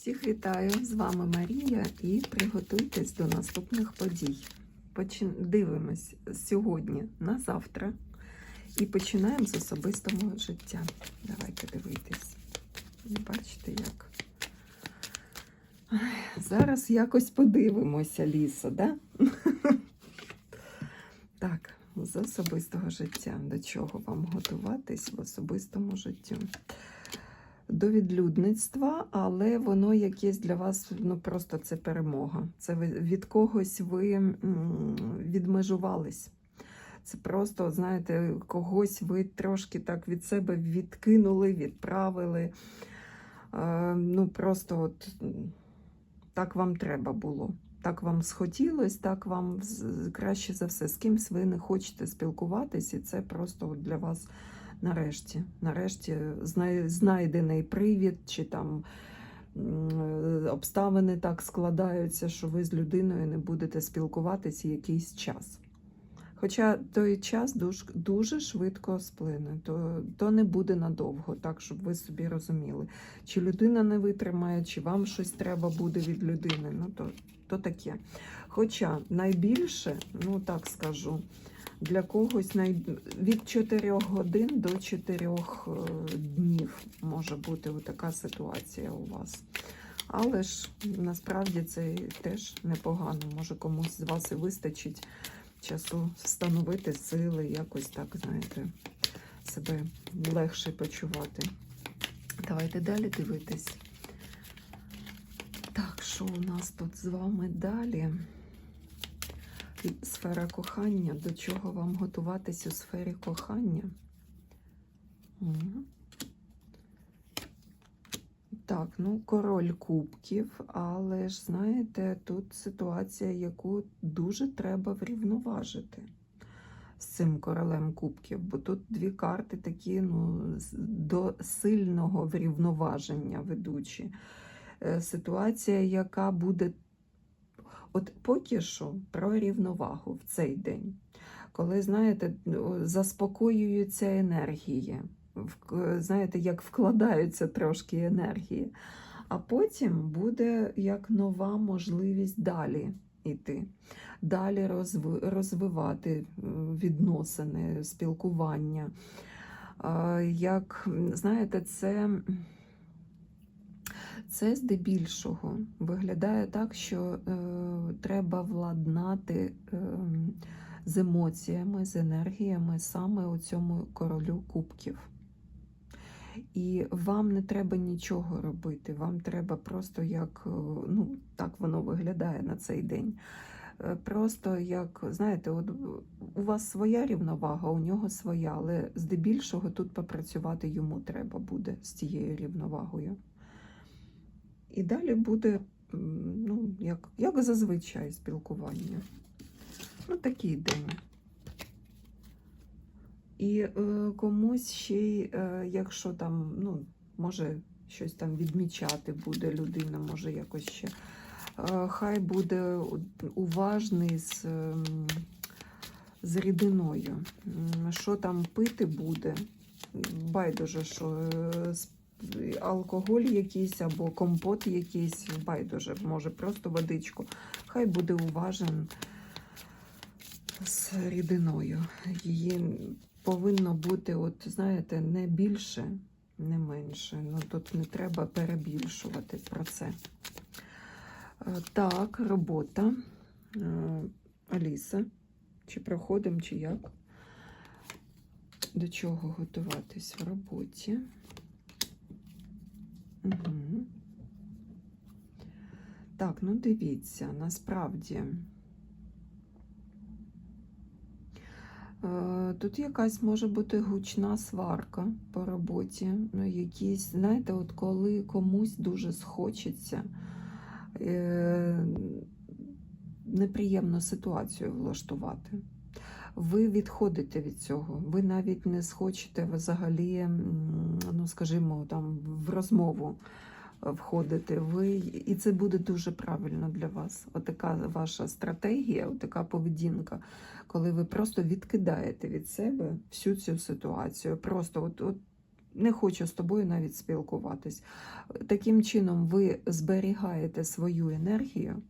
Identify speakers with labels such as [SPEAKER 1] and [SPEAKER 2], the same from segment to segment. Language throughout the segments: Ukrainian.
[SPEAKER 1] Всіх вітаю! З вами Марія і приготуйтесь до наступних подій. Почин... Дивимось сьогодні на завтра і починаємо з особистого життя. Давайте дивитись. Бачите, як. Зараз якось подивимося, Ліса, да? Так, з особистого життя. До чого вам готуватись в особистому житті? До відлюдництва, але воно якесь для вас, ну просто це перемога. Це ви від когось ви відмежувались. Це просто, знаєте, когось ви трошки так від себе відкинули, відправили. Е, ну, просто от так вам треба було. Так вам схотілось, так вам краще за все. З кимсь ви не хочете спілкуватись, і це просто от для вас нарешті. Нарешті знайдений привід, чи там е, обставини так складаються, що ви з людиною не будете спілкуватися якийсь час. Хоча той час дуже, дуже швидко сплине, то, то не буде надовго, так щоб ви собі розуміли. Чи людина не витримає, чи вам щось треба буде від людини. Ну то, то таке. Хоча найбільше, ну так скажу, для когось від 4 годин до 4 е, днів може бути така ситуація у вас. Але ж насправді це теж непогано. Може комусь з вас і вистачить часу встановити сили, якось так, знаєте, себе легше почувати. Давайте далі дивитись. Так, що у нас тут з вами далі? Сфера кохання. До чого вам готуватись у сфері кохання? Так, ну, король кубків, але ж знаєте, тут ситуація, яку дуже треба врівноважити з цим королем кубків, бо тут дві карти такі ну, до сильного врівноваження ведучі. Е, Ситуація, яка буде от поки що про рівновагу в цей день, коли, знаєте, заспокоюються енергії, знаєте, як вкладаються трошки енергії, а потім буде як нова можливість далі йти, далі розвивати е, відносини, спілкування. Як, знаєте, це. Це здебільшого виглядає так, що е, треба владнати е, з емоціями, з енергіями саме у цьому королю кубків. І вам не треба нічого робити, вам треба просто як, е, ну, так воно виглядає на цей день. Е, Просто як, знаєте, от у вас своя рівновага, у нього своя, але здебільшого тут попрацювати йому треба буде з цією рівновагою. І далі буде, ну, як, як зазвичай, спілкування. Ну, такий день. І е, комусь ще, е, якщо там, ну, може, щось там відмічати буде людина, може якось ще. Е, хай буде уважний з, ем, з рідиною. Що там пити буде, байдуже, що е, алкоголь якийсь або компот якийсь, байдуже, може просто водичку. Хай буде уважен з рідиною. Її повинно бути, от знаєте, не більше, не менше. Ну тут не треба перебільшувати про це. Е, Так, робота. Е, Аліса. Чи проходимо, чи як? До чого готуватись в роботі? Так, ну дивіться, насправді. Е, Тут якась може бути гучна сварка по роботі. Ну, якісь, знаєте, от коли комусь дуже схочеться е, неприємну ситуацію влаштувати. Ви відходите від цього. Ви навіть не схочете взагалі, ну скажімо, там в розмову е, входити. Ви, і це буде дуже правильно для вас. Отака ваша стратегія, отака поведінка, коли ви просто відкидаєте від себе всю цю ситуацію. Просто от, от не хочу з тобою навіть спілкуватись. Таким чином, ви зберігаєте свою енергію,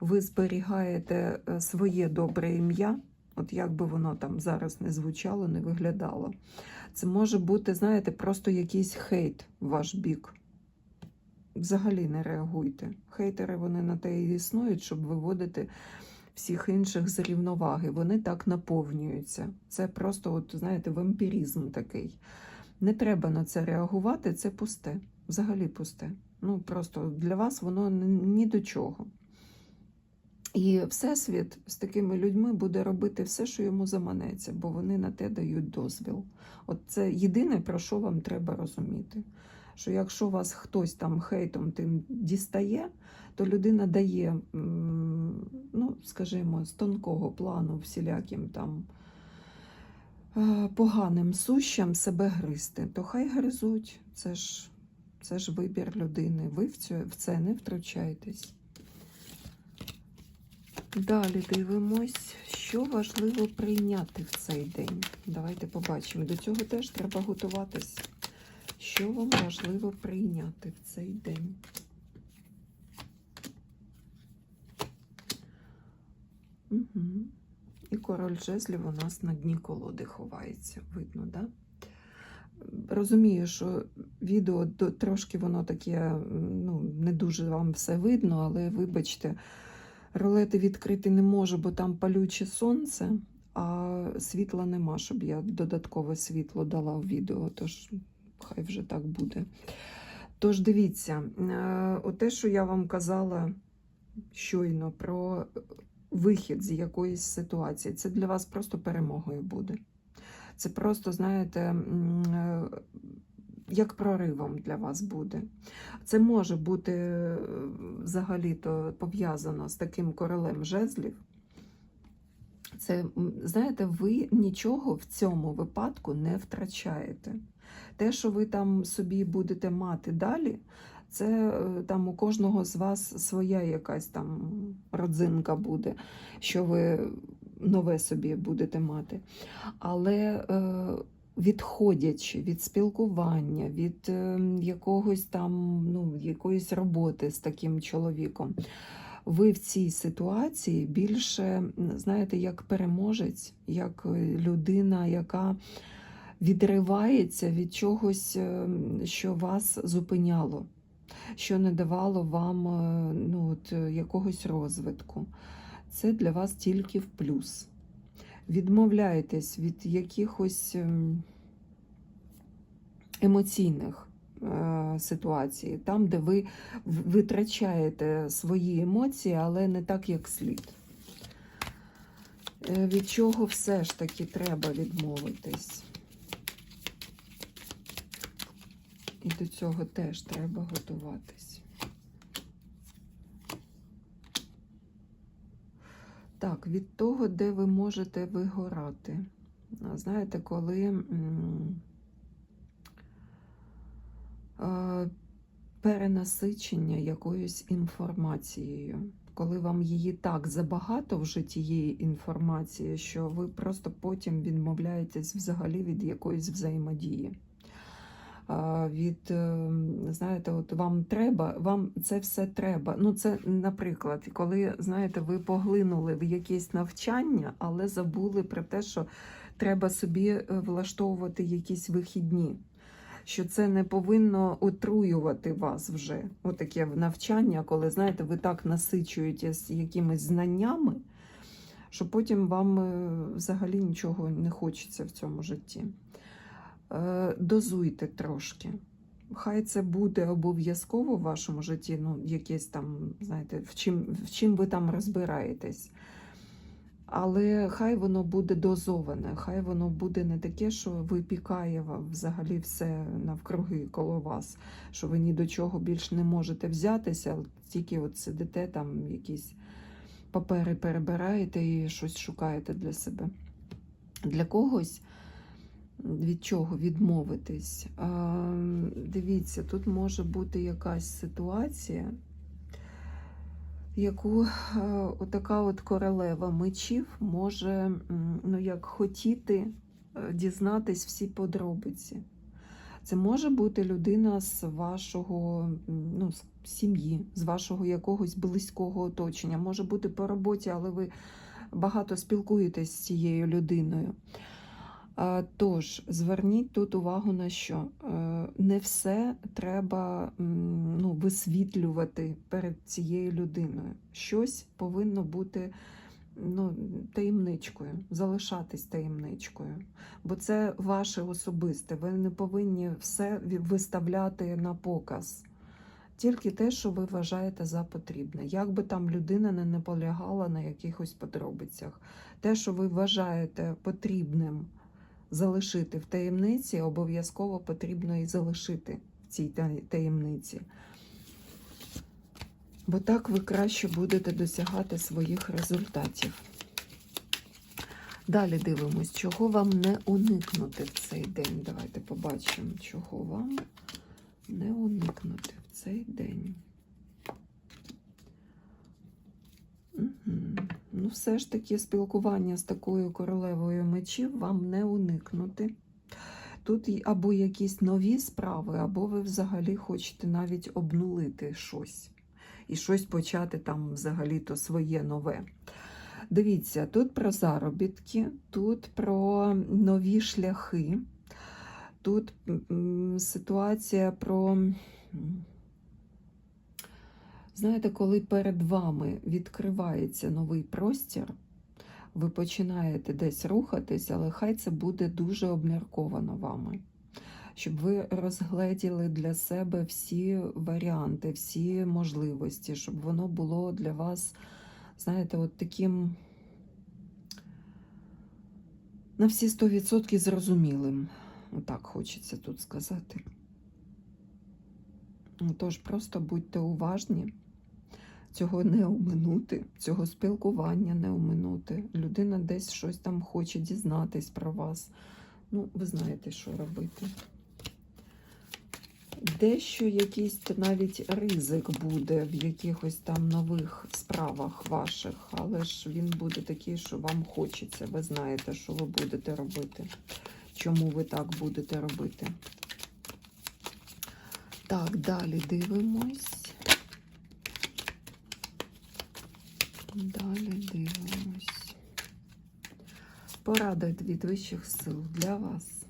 [SPEAKER 1] ви зберігаєте е, своє добре ім'я, от як би воно там зараз не звучало, не виглядало. Це може бути, знаєте, просто якийсь хейт в ваш бік. Взагалі не реагуйте. Хейтери вони на те і існують, щоб виводити всіх інших з рівноваги. Вони так наповнюються. Це просто, от, знаєте, вампіризм такий. Не треба на це реагувати, це пусте. Взагалі пусте. Ну, просто для вас воно ні до чого. І Всесвіт з такими людьми буде робити все, що йому заманеться, бо вони на те дають дозвіл. От це єдине, про що вам треба розуміти. Що якщо вас хтось там хейтом тим дістає, то людина дає, ну, скажімо, з тонкого плану всіляким там е, поганим сущам себе гризти, то хай гризуть. Це ж, це ж вибір людини. Ви в це, не втручайтесь. Далі дивимось, що важливо прийняти в цей день. Давайте побачимо. До цього теж треба готуватись. Що вам важливо прийняти в цей день? Угу. І король жезлів у нас на дні колоди ховається. Видно, да? Розумію, що відео трошки воно таке, ну, не дуже вам все видно, але вибачте, ролети відкрити не можу, бо там палюче сонце, а світла нема, щоб я додаткове світло дала в відео, тож хай вже так буде. Тож дивіться, е, оте, що я вам казала щойно про вихід з якоїсь ситуації, це для вас просто перемогою буде. Це просто, знаєте, е, як проривом для вас буде. Це може бути е, взагалі-то пов'язано з таким королем жезлів. Це, знаєте, ви нічого в цьому випадку не втрачаєте. Те, що ви там собі будете мати далі, це е, там у кожного з вас своя якась там родзинка буде, що ви нове собі будете мати. Але е, відходячи від спілкування, від е, якогось там, ну, якоїсь роботи з таким чоловіком, ви в цій ситуації більше, знаєте, як переможець, як е, людина, яка відривається від чогось, е, що вас зупиняло, що не давало вам ну, от, якогось розвитку. Це для вас тільки в плюс. Відмовляєтесь від якихось ем, емоційних е, ситуацій, там, де ви витрачаєте свої емоції, але не так, як слід. Е, Від чого все ж таки треба відмовитись? І до цього теж треба готуватись. Так, від того, де ви можете вигорати. Знаєте, коли перенасичення якоюсь інформацією, коли вам її так забагато вже тієї інформації, що ви просто потім відмовляєтесь взагалі від якоїсь взаємодії. Від, е, знаєте, от вам треба, вам це все треба. Ну, це, наприклад, коли, знаєте, ви поглинули в якесь навчання, але забули про те, що треба собі е, влаштовувати якісь вихідні. Що це не повинно отруювати вас вже. Отаке навчання, коли, знаєте, ви так насичуєтесь якимись знаннями, що потім вам е, взагалі нічого не хочеться в цьому житті. Е, Дозуйте трошки. Хай це буде обов'язково в вашому житті, ну, якесь там, знаєте, в чим, в чим ви там розбираєтесь. Але хай воно буде дозоване, хай воно буде не таке, що випікає взагалі все навкруги коло вас, що ви ні до чого більш не можете взятися, тільки от сидите там, якісь папери перебираєте і щось шукаєте для себе. Для когось від чого відмовитись. Дивіться, тут може бути якась ситуація, яку е, отака от королева мечів може ну, як хотіти е, дізнатись всі подробиці. Це може бути людина з вашого ну, сім'ї, з вашого якогось близького оточення. Може бути по роботі, але ви багато спілкуєтесь з цією людиною. Тож, зверніть тут увагу на що. Е, Не все треба ну, висвітлювати перед цією людиною. Щось повинно бути ну, таємничкою, залишатись таємничкою. Бо це ваше особисте. Ви не повинні все виставляти на показ. Тільки те, що ви вважаєте за потрібне. Як би там людина не наполягала на якихось подробицях. Те, що ви вважаєте потрібним залишити в таємниці, обов'язково потрібно і залишити в цій таємниці. Бо так ви краще будете досягати своїх результатів. Далі дивимось, чого вам не уникнути в цей день. Давайте побачимо, чого вам не уникнути в цей день. Мгм. Ну, все ж таки, спілкування з такою королевою мечів вам не уникнути. Тут або якісь нові справи, або ви взагалі хочете навіть обнулити щось і щось почати там взагалі-то своє нове. Дивіться, тут про заробітки, тут про нові шляхи, тут ситуація про. Знаєте, коли перед вами відкривається новий простір, ви починаєте десь рухатись, але хай це буде дуже обмірковано вами. Щоб ви розгледіли для себе всі варіанти, всі можливості, щоб воно було для вас, знаєте, от таким на всі 100% зрозумілим. Отак хочеться тут сказати. Тож просто будьте уважні, цього не оминути, цього спілкування не оминути. Людина десь щось там хоче дізнатись про вас. Ну, ви знаєте, що робити. Дещо якийсь навіть ризик буде в якихось там нових справах ваших, але ж він буде такий, що вам хочеться. Ви знаєте, що ви будете робити. Чому ви так будете робити? Так, далі дивимось. Далі дивимось. Порада від вищих сил для вас.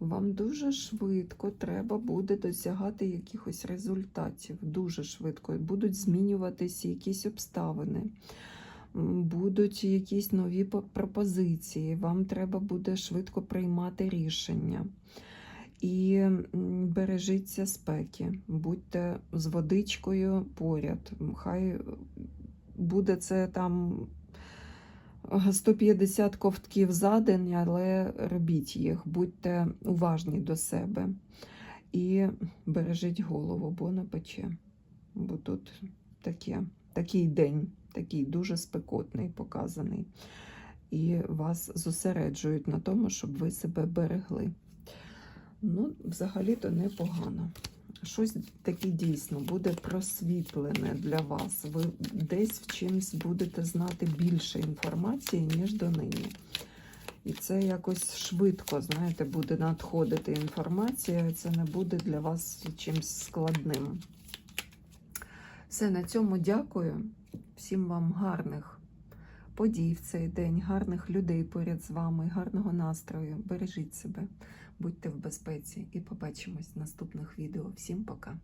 [SPEAKER 1] Вам дуже швидко треба буде досягати якихось результатів. Дуже швидко. Будуть змінюватися якісь обставини, будуть якісь нові пропозиції. Вам треба буде швидко приймати рішення. І бережіться спеки, будьте з водичкою поряд. Хай буде це там 150 ковтків за день, але робіть їх, будьте уважні до себе і бережіть голову, бо напече. Бо тут таке, такий день, такий дуже спекотний показаний. І вас зосереджують на тому, щоб ви себе берегли. Ну, взагалі-то непогано. Щось таке дійсно буде просвітлене для вас. Ви десь в чимсь будете знати більше інформації, ніж донині. І це якось швидко, знаєте, буде надходити інформація, це не буде для вас чимось складним. Все, на цьому дякую. Всім вам гарних подій в цей день, гарних людей поряд з вами, гарного настрою. Бережіть себе, будьте в безпеці і побачимось в наступних відео. Всім пока!